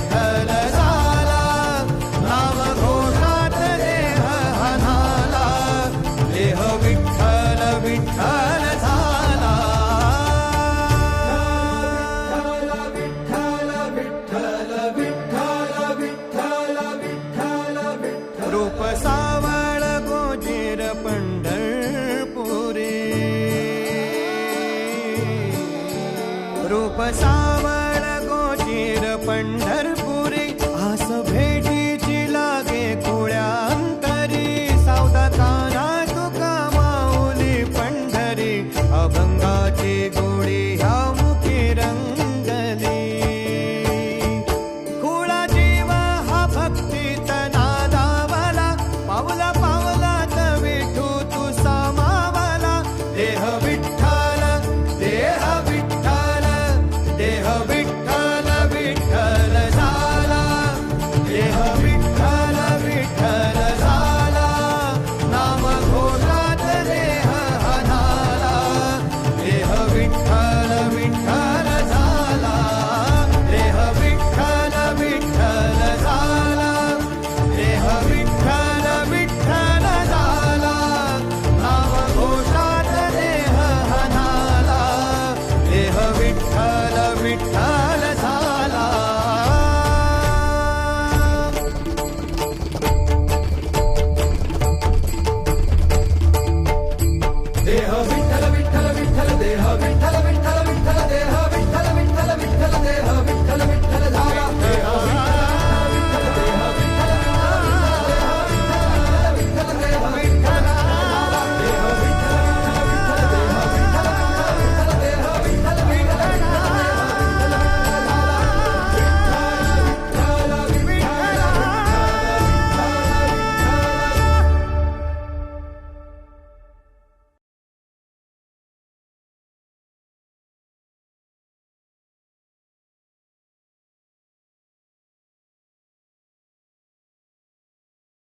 विठ्ठल झाला नाव देह हनाला देह विठ्ठल विठ्ठल झाला विठ्ठल विठ्ठल विठ्ठल विठ्ठल विठ्ठल विठ्ठल सावळ गोजेर पंढर